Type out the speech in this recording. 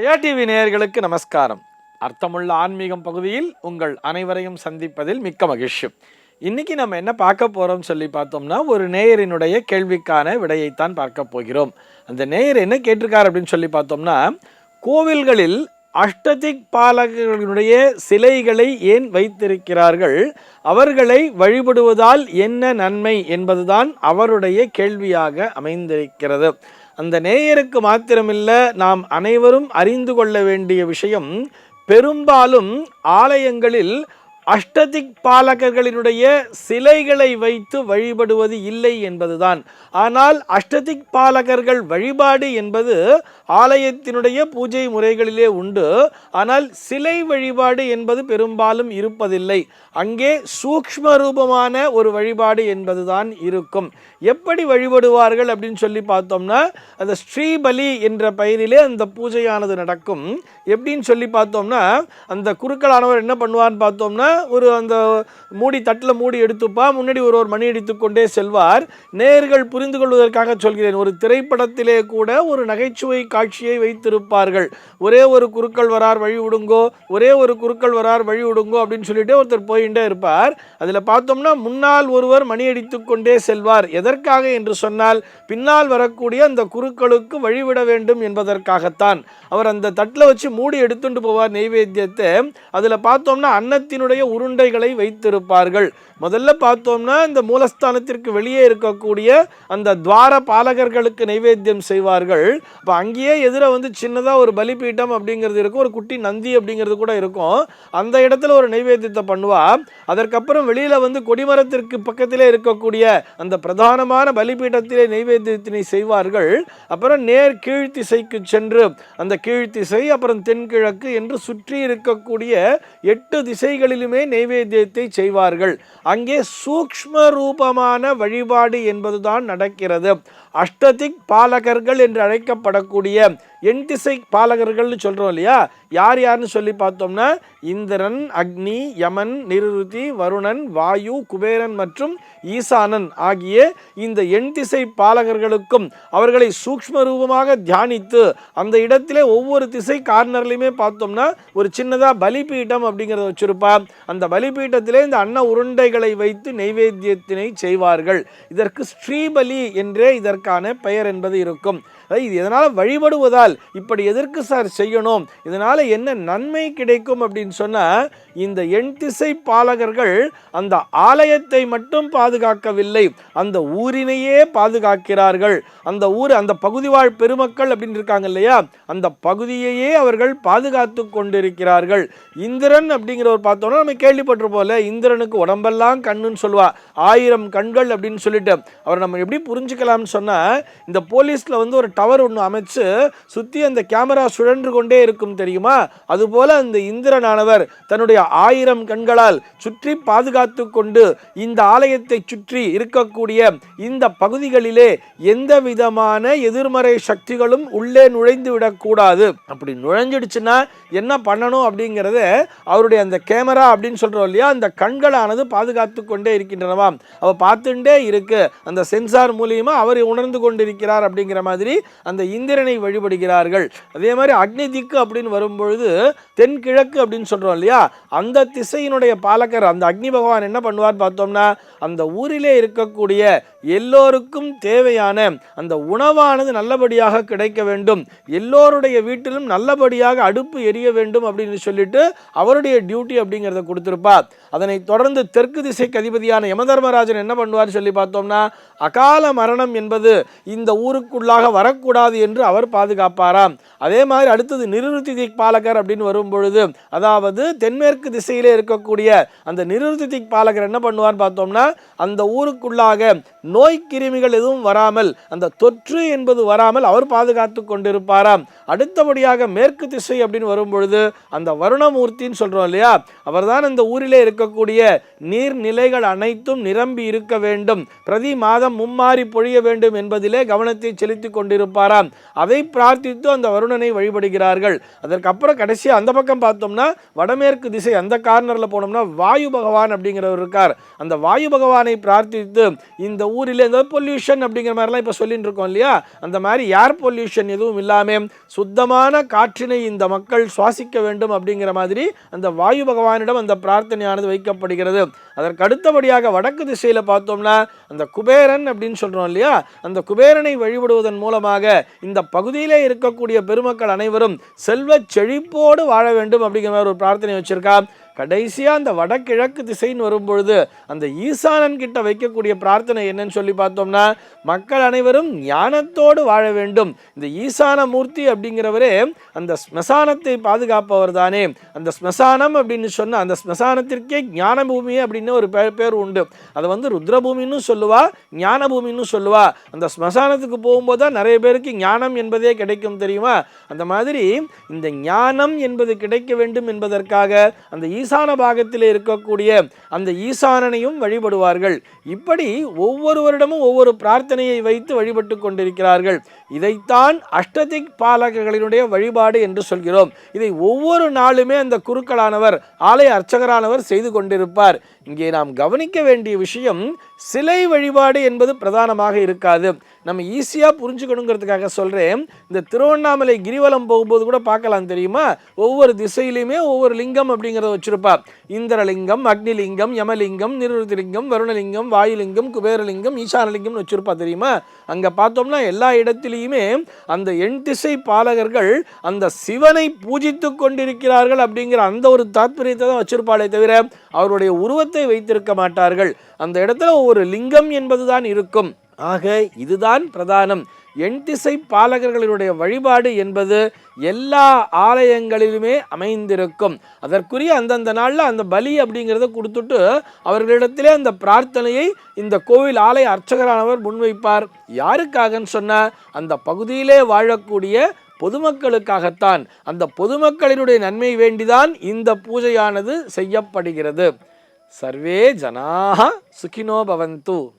ATV TV நேயர்களுக்கு நமஸ்காரம். அர்த்தமுள்ள ஆன்மீகம் பகுதியில் உங்கள் அனைவரையும் சந்திப்பதில் மிக்க மகிழ்ச்சி. இன்னைக்கு நம்ம என்ன பார்க்க போகிறோம்னு சொல்லி பார்த்தோம்னா ஒரு நேயரினுடைய கேள்விக்கான விடையைத்தான் பார்க்க போகிறோம். அந்த நேயர் என்ன கேட்டிருக்கார் அப்படின்னு சொல்லி பார்த்தோம்னா கோவில்களில் அஷ்டதிக் பாலகர்களுடைய சிலைகளை ஏன் வைத்திருக்கிறார்கள்? அவர்களை வழிபடுவதால் என்ன நன்மை என்பதுதான் அவருடைய கேள்வியாக அமைந்திருக்கிறது. அந்த நேயருக்கு மாத்திரமில்ல நாம் அனைவரும் அறிந்து கொள்ள வேண்டிய விஷயம் பெரும்பாலும் ஆலயங்களில் அஷ்டதிக் பாலகர்களினுடைய சிலைகளை வைத்து வழிபடுவது இல்லை என்பதுதான். ஆனால் அஷ்டதிக் பாலகர்கள் வழிபாடு என்பது ஆலயத்தினுடைய பூஜை முறைகளிலே உண்டு. ஆனால் சிலை வழிபாடு என்பது பெரும்பாலும் இருப்பதில்லை. அங்கே சூக்ம ரூபமான ஒரு வழிபாடு என்பதுதான் இருக்கும். எப்படி வழிபடுவார்கள் அப்படின்னு சொல்லி பார்த்தோம்னா அந்த ஸ்ரீபலி என்ற பெயரிலே அந்த பூஜையானது நடக்கும். எப்படின்னு சொல்லி பார்த்தோம்னா அந்த குருக்களானவர் என்ன பண்ணுவார்னு பார்த்தோம்னா ஒரு அந்த மூடி தட்டில் மூடி எடுத்துப்பா முன்னாடி ஒரு ஒரு மணி அடித்து கொண்டே செல்வார். நேர்கள் புரிந்து கொள்வதற்காக சொல்கிறேன் ஒரு திரைப்படத்திலே கூட ஒரு நகைச்சுவை காட்சியை வைத்திருப்பார்கள். ஒரே ஒரு குருக்கள் வரார் வழி விடுங்கோ ஒரே ஒரு குருக்கள் வரார் வழி விடுங்கோ அப்படின்னு சொல்லிட்டு ஒருத்தர் போயிட்டே இருப்பார். அதில் பார்த்தோம்னா முன்னால் ஒருவர் மணி அடித்து கொண்டே செல்வார். எதற்காக என்று சொன்னால் பின்னால் வரக்கூடிய அந்த குருக்களுக்கு வழிவிட வேண்டும் என்பதற்காகத்தான். அவர் அந்த தட்டில் வச்சு மூடி எடுத்துட்டு போவார் நெய்வேத்தியத்தை. அதில் பார்த்தோம்னா அன்னத்தினுடைய உருண்டைகளை வைத்திருப்பார்கள். முதல்ல பார்த்தோம்னா இந்த மூலஸ்தானத்திற்கு வெளியே இருக்கக்கூடிய அந்த துவார பாலகர்களுக்கு நைவேத்தியம் செய்வார்கள். அப்போ அங்கேயே எதிர வந்து சின்னதாக ஒரு பலிபீட்டம் அப்படிங்கிறது இருக்கும் ஒரு குட்டி நந்தி அப்படிங்கிறது கூட இருக்கும். அந்த இடத்துல ஒரு நைவேத்தியத்தை பண்ணுவா. அதற்கப்புறம் வெளியில் வந்து கொடிமரத்திற்கு பக்கத்திலே இருக்கக்கூடிய அந்த பிரதானமான பலிபீட்டத்திலே நைவேத்தியத்தினை செய்வார்கள். அப்புறம் நேர் கீழ்த்திசைக்கு சென்று அந்த கீழ்த்திசை அப்புறம் தென்கிழக்கு என்று சுற்றி இருக்கக்கூடிய எட்டு திசைகளிலும் நைவேத்தியத்தை செய்வார்கள். அங்கே சூக்ம ரூபமான வழிபாடு என்பதுதான் நடக்கிறது. அஷ்டதிக் பாலகர்கள் என்று அழைக்கப்படக்கூடிய என் திசை பாலகர்கள்னு சொல்கிறோம் இல்லையா? யார் யாருன்னு சொல்லி பார்த்தோம்னா இந்திரன் அக்னி யமன் நிருதி வருணன் வாயு குபேரன் மற்றும் ஈசானன் ஆகிய இந்த எண் திசை பாலகர்களுக்கும் அவர்களை சூக்ஷ்ம ரூபமாக தியானித்து அந்த இடத்திலே ஒவ்வொரு திசை கார்னர்லையுமே பார்த்தோம்னா ஒரு சின்னதாக பலிபீட்டம் அப்படிங்கிறத வச்சுருப்பா. அந்த பலிபீட்டத்திலே இந்த அன்ன உருண்டைகளை வைத்து நெய்வேத்தியத்தினை செய்வார்கள். இதற்கு ஸ்ரீபலி என்றே இதற்கான பெயர் என்பது இருக்கும். அதாவது இது எதனால் வழிபடுவதால் இப்படி எதற்கு சார் செய்யணும்? இதனால் என்ன நன்மை கிடைக்கும் அப்படின்னு சொன்னால் இந்த எண் திசை பாலகர்கள் அந்த ஆலயத்தை மட்டும் பாதுகாக்கவில்லை. அந்த ஊரினையே பாதுகாக்கிறார்கள். அந்த ஊர் அந்த பகுதி வாழ் பெருமக்கள் அப்படின்னு இருக்காங்க இல்லையா? அந்த பகுதியையே அவர்கள் பாதுகாத்து கொண்டிருக்கிறார்கள். இந்திரன் அப்படிங்கிறவர் பார்த்தோன்னா நம்ம கேள்விப்பட்டிருப்போம்ல இந்திரனுக்கு உடம்பெல்லாம் கண்ணுன்னு சொல்லுவா. ஆயிரம் கண்கள் அப்படின்னு சொல்லிட்டு. அவர் நம்ம எப்படி புரிஞ்சுக்கலாம்னு சொன்னால் இந்த போலீஸில் வந்து ஒரு டவர் ஒன்று அமைச்சு சுற்றி அந்த கேமரா சுழன்று கொண்டே இருக்கும் தெரியுமா? அதுபோல அந்த இந்திரனானவர் தன்னுடைய ஆயிரம் கண்களால் சுற்றி பாதுகாத்து கொண்டு இந்த ஆலயத்தை சுற்றி இருக்கக்கூடிய இந்த பகுதிகளிலே எந்த விதமான எதிர்மறை சக்திகளும் உள்ளே நுழைந்து விடக்கூடாது. அப்படி நுழைஞ்சிடுச்சுன்னா என்ன பண்ணணும் அப்படிங்கிறத அவருடைய அந்த கேமரா அப்படின்னு சொல்கிறோம் இல்லையா? அந்த கண்களானது பாதுகாத்து கொண்டே இருக்கின்றனவாம் அவ பார்த்துட்டே இருக்கு. அந்த சென்சார் மூலியமாக அவர் உணர்ந்து கொண்டிருக்கிறார் அப்படிங்கிற மாதிரி அந்த இந்திரனை செய்கிறார்கள். அதே மாதிரி அக்னி திக்கு அப்படின்னு வரும்பொழுது தென்கிழக்கு அப்படின்னு சொல்கிறோம் இல்லையா? அந்த திசையினுடைய பாலகர் அந்த அக்னி பகவான் என்ன பண்ணுவார் பார்த்தோம்னா அந்த ஊரிலே இருக்கக்கூடிய எல்லோருக்கும் தேவையான அந்த உணவானது நல்லபடியாக கிடைக்க வேண்டும். எல்லோருடைய வீட்டிலும் நல்லபடியாக அடுப்பு எரிய வேண்டும் அப்படின்னு சொல்லிட்டு அவருடைய டியூட்டி அப்படிங்கிறத கொடுத்துருப்பார். அதனை தொடர்ந்து தெற்கு திசைக்கு அதிபதியான யமதர்மராஜன் என்ன பண்ணுவார் சொல்லி பார்த்தோம்னா அகால மரணம் என்பது இந்த ஊருக்குள்ளாக வரக்கூடாது என்று அவர் பாதுகாப்பாராம். அதே மாதிரி அடுத்தது நிருத்தி பாலகர் அப்படின்னு வரும்பொழுது அதாவது தென்மேற்கு திசையிலே இருக்கக்கூடிய அந்த நிருத்தி பாலகர் என்ன பண்ணுவார்னு பார்த்தோம்னா அந்த ஊருக்குள்ளாக நோய் கிருமிகள் எதுவும் வராமல் அந்த தொற்று என்பது வராமல் அவர் பாதுகாத்து கொண்டிருப்பாராம். அடுத்தபடியாக மேற்கு திசை அப்படின்னு வரும்பொழுது அந்த வருணமூர்த்தின்னு சொல்கிறோம் இல்லையா அவர்தான் அந்த ஊரிலே இருக்கக்கூடிய நீர்நிலைகள் அனைத்தும் நிரம்பி இருக்க வேண்டும். பிரதி மாதம் மும்மாறி பொழிய வேண்டும் என்பதிலே கவனத்தை செலுத்தி கொண்டிருப்பாராம். அதை பிரார்த்தித்து அந்த வருணனை வழிபடுகிறார்கள். அதற்கப்புறம் கடைசியாக அந்த பக்கம் பார்த்தோம்னா வடமேற்கு திசை அந்த கார்னரில் போனோம்னா வாயு பகவான் அப்படிங்கிறவர் இருக்கார். அந்த வாயு பகவானை பிரார்த்தித்து இந்த ஊரில் இந்த பொல்யூஷன் அப்படிங்கிற மாதிரிலாம் இப்போ சொல்லிட்டு இருக்கோம் இல்லையா? அந்த மாதிரி ஏர் பொல்யூஷன் எதுவும் இல்லாமல் சுத்தமான காற்றினை இந்த மக்கள் சுவாசிக்க வேண்டும் அப்படிங்கிற மாதிரி அந்த வாயு பகவானிடம் அந்த பிரார்த்தனையானது வைக்கப்படுகிறது. அதற்கு அடுத்தபடியாக வடக்கு திசையில் பார்த்தோம்னா அந்த குபேரன் அப்படின்னு சொல்கிறோம் இல்லையா? அந்த குபேரனை வழிபடுவதன் மூலமாக இந்த பகுதியிலே இருக்கக்கூடிய பெருமக்கள் அனைவரும் செல்வ செழிப்போடு வாழ வேண்டும் அப்படிங்கிற மாதிரி ஒரு பிரார்த்தனை வச்சிருக்கா கடைசியாக அந்த வடகிழக்கு திசைன்னு வரும்பொழுது அந்த ஈசானன் கிட்ட வைக்கக்கூடிய பிரார்த்தனை என்னன்னு சொல்லி பார்த்தோம்னா மக்கள் அனைவரும் ஞானத்தோடு வாழ வேண்டும். இந்த ஈசான மூர்த்தி அப்படிங்கிறவரே அந்த ஸ்மசானத்தை பாதுகாப்பவர் தானே. அந்த ஸ்மசானம் அப்படின்னு சொன்ன அந்த ஸ்மசானத்திற்கே ஞான பூமி அப்படின்னு ஒரு பேர் உண்டு. அதை வந்து ருத்ரபூமின்னு சொல்லுவா ஞான பூமின்னு சொல்லுவா. அந்த ஸ்மசானத்துக்கு போகும்போது தான் நிறைய பேருக்கு ஞானம் என்பதே கிடைக்கும் தெரியுமா? அந்த மாதிரி இந்த ஞானம் என்பது கிடைக்க வேண்டும் என்பதற்காக அந்த ஈசான பாகத்தில் இருக்கக்கூடிய அந்த ஈசானனையும் வழிபடுவார்கள். இப்படி ஒவ்வொருவரிடமும் ஒவ்வொரு பிரார்த்தனையை வைத்து வழிபட்டு கொண்டிருக்கிறார்கள். இதைத்தான் அஷ்டதிக் பாலகர்களினுடைய வழிபாடு என்று சொல்கிறோம். இதை ஒவ்வொரு நாளுமே அந்த குருக்களானவர் ஆலய அர்ச்சகரானவர் செய்து கொண்டிருப்பார். இங்கே நாம் கவனிக்க வேண்டிய விஷயம் சிலை வழிபாடு என்பது பிரதானமாக இருக்காது. நம்ம ஈஸியாக புரிஞ்சுக்கணுங்கிறதுக்காக சொல்கிறேன் இந்த திருவண்ணாமலை கிரிவலம் போகும்போது கூட பார்க்கலாம் தெரியுமா? ஒவ்வொரு திசையிலையுமே ஒவ்வொரு லிங்கம் அப்படிங்கிறத வச்சுருப்பா இந்திரலிங்கம் அக்னிலிங்கம் யமலிங்கம் நிருதிலிங்கம் வருணலிங்கம் வாயுலிங்கம் குபேரலிங்கம் ஈசானலிங்கம்னு வச்சுருப்பா தெரியுமா? அங்கே பார்த்தோம்னா எல்லா இடத்துலையுமே அந்த எண் திசை பாலகர்கள் அந்த சிவனை பூஜித்து கொண்டிருக்கிறார்கள் அப்படிங்கிற அந்த ஒரு தாத்பரியத்தை தான் வச்சிருப்பாளே தவிர அவருடைய உருவத்தை வைத்திருக்க மாட்டார்கள். அந்த இடத்துல ஒரு லிங்கம் என்பதுதான் இருக்கும். ஆக இதுதான் பிரதானம். எண் திசை பாலகர்களுடைய வழிபாடு என்பது எல்லா ஆலயங்களிலுமே அமைந்திருக்கும். அதற்குரிய அந்தந்த நாளில் அந்த பலி அப்படிங்கிறத கொடுத்துட்டு அவர்களிடத்திலே அந்த பிரார்த்தனையை இந்த கோவில் ஆலய அர்ச்சகரானவர் முன்வைப்பார். யாருக்காகன்னு சொன்ன அந்த பகுதியிலே வாழக்கூடிய பொதுமக்களுக்காகத்தான். அந்த பொதுமக்களினுடைய நன்மை வேண்டிதான் இந்த பூஜையானது செய்யப்படுகிறது. சர்வே ஜனாக சுகினோ பவந்து.